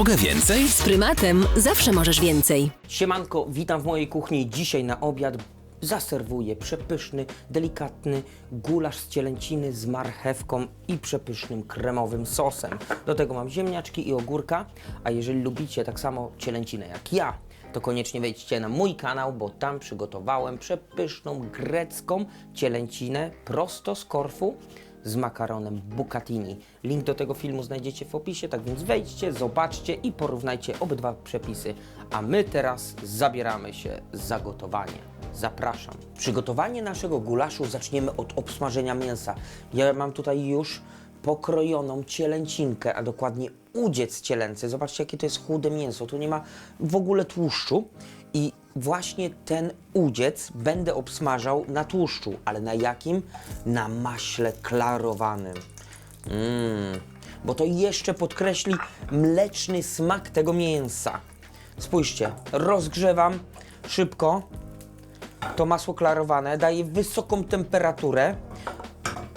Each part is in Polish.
Mogę więcej? Z prymatem zawsze możesz więcej. Siemanko, witam w mojej kuchni. Dzisiaj na obiad zaserwuję przepyszny, delikatny gulasz z cielęciny z marchewką i przepysznym kremowym sosem. Do tego mam ziemniaczki i ogórka, a jeżeli lubicie tak samo cielęcinę jak ja, to koniecznie wejdźcie na mój kanał, bo tam przygotowałem przepyszną grecką cielęcinę prosto z Korfu z makaronem bucatini. Link do tego filmu znajdziecie w opisie, tak więc wejdźcie, zobaczcie i porównajcie obydwa przepisy. A my teraz zabieramy się za gotowanie. Zapraszam. Przygotowanie naszego gulaszu zaczniemy od obsmażenia mięsa. Ja mam tutaj już pokrojoną cielęcinkę, a dokładnie udziec cielęcy. Zobaczcie, jakie to jest chude mięso. Tu nie ma w ogóle tłuszczu. I właśnie ten udziec będę obsmażał na tłuszczu, ale na jakim? Na maśle klarowanym. Mmm, bo to jeszcze podkreśli mleczny smak tego mięsa. Spójrzcie, rozgrzewam szybko to masło klarowane, daję wysoką temperaturę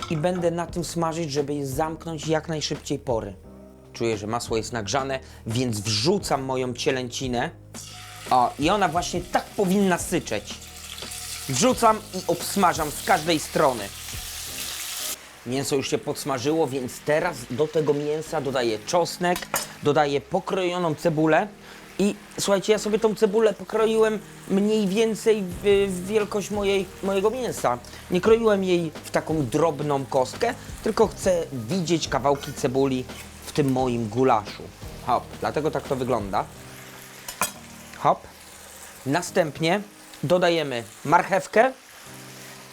i będę na tym smażyć, żeby zamknąć jak najszybciej pory. Czuję, że masło jest nagrzane, więc wrzucam moją cielęcinę. O, i ona właśnie tak powinna syczeć. Wrzucam i obsmażam z każdej strony. Mięso już się podsmażyło, więc teraz do tego mięsa dodaję czosnek, dodaję pokrojoną cebulę. I słuchajcie, ja sobie tą cebulę pokroiłem mniej więcej w, w wielkość mojej, mojego mięsa. Nie kroiłem jej w taką drobną kostkę, tylko chcę widzieć kawałki cebuli w tym moim gulaszu. Hop, dlatego tak to wygląda. Hop. Następnie dodajemy marchewkę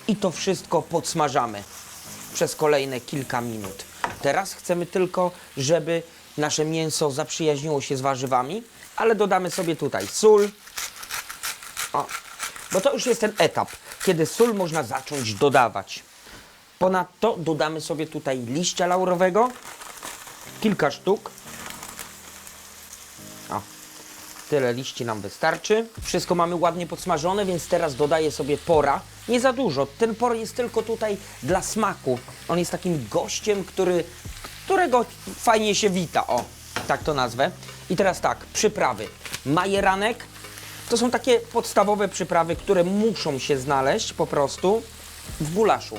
i to wszystko podsmażamy przez kolejne kilka minut. Teraz chcemy tylko, żeby nasze mięso zaprzyjaźniło się z warzywami, ale dodamy sobie tutaj sól. O, bo to już jest ten etap, kiedy sól można zacząć dodawać. Ponadto dodamy sobie tutaj liścia laurowego, kilka sztuk. Tyle liści nam wystarczy. Wszystko mamy ładnie podsmażone, więc teraz dodaję sobie pora. Nie za dużo. Ten por jest tylko tutaj dla smaku. On jest takim gościem, który, którego fajnie się wita. O, tak to nazwę. I teraz tak, przyprawy. Majeranek. To są takie podstawowe przyprawy, które muszą się znaleźć po prostu w gulaszu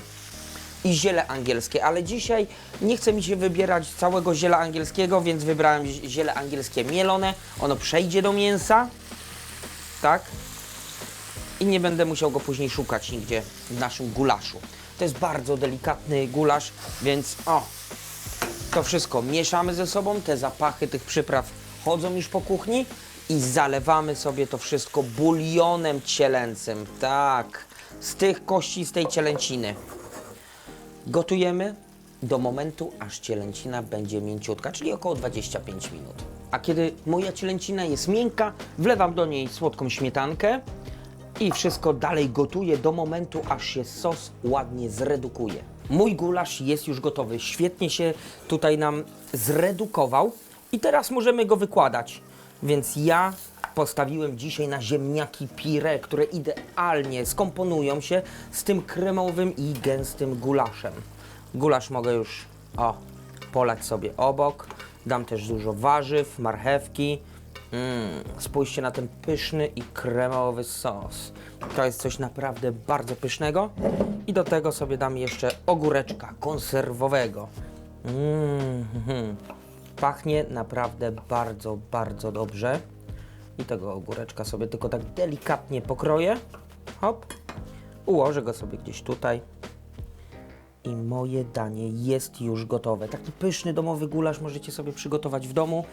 i ziele angielskie, ale dzisiaj nie chce mi się wybierać całego ziela angielskiego, więc wybrałem zi- ziele angielskie mielone. Ono przejdzie do mięsa, tak? I nie będę musiał go później szukać nigdzie w naszym gulaszu. To jest bardzo delikatny gulasz, więc o, to wszystko mieszamy ze sobą, te zapachy tych przypraw chodzą już po kuchni i zalewamy sobie to wszystko bulionem cielęcym, tak, z tych kości, z tej cielęciny. Gotujemy do momentu, aż cielęcina będzie mięciutka, czyli około 25 minut. A kiedy moja cielęcina jest miękka, wlewam do niej słodką śmietankę i wszystko dalej gotuję do momentu, aż się sos ładnie zredukuje. Mój gulasz jest już gotowy. Świetnie się tutaj nam zredukował i teraz możemy go wykładać. Więc ja postawiłem dzisiaj na ziemniaki pire, które idealnie skomponują się z tym kremowym i gęstym gulaszem. Gulasz mogę już o, polać sobie obok. Dam też dużo warzyw, marchewki. Mm, spójrzcie na ten pyszny i kremowy sos. To jest coś naprawdę bardzo pysznego. I do tego sobie dam jeszcze ogóreczka konserwowego. Mm, mhm. Pachnie naprawdę bardzo, bardzo dobrze. I tego ogóreczka sobie tylko tak delikatnie pokroję. Hop. Ułożę go sobie gdzieś tutaj. I moje danie jest już gotowe. Taki pyszny domowy gulasz możecie sobie przygotować w domu.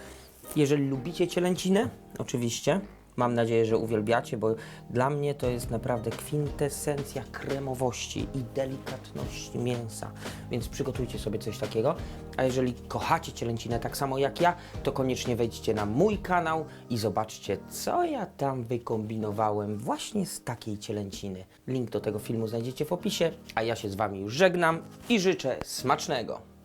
Jeżeli lubicie cielęcinę, oczywiście. Mam nadzieję, że uwielbiacie, bo dla mnie to jest naprawdę kwintesencja kremowości i delikatności mięsa. Więc przygotujcie sobie coś takiego. A jeżeli kochacie cielęcinę tak samo jak ja, to koniecznie wejdźcie na mój kanał i zobaczcie, co ja tam wykombinowałem właśnie z takiej cielęciny. Link do tego filmu znajdziecie w opisie, a ja się z Wami już żegnam i życzę smacznego.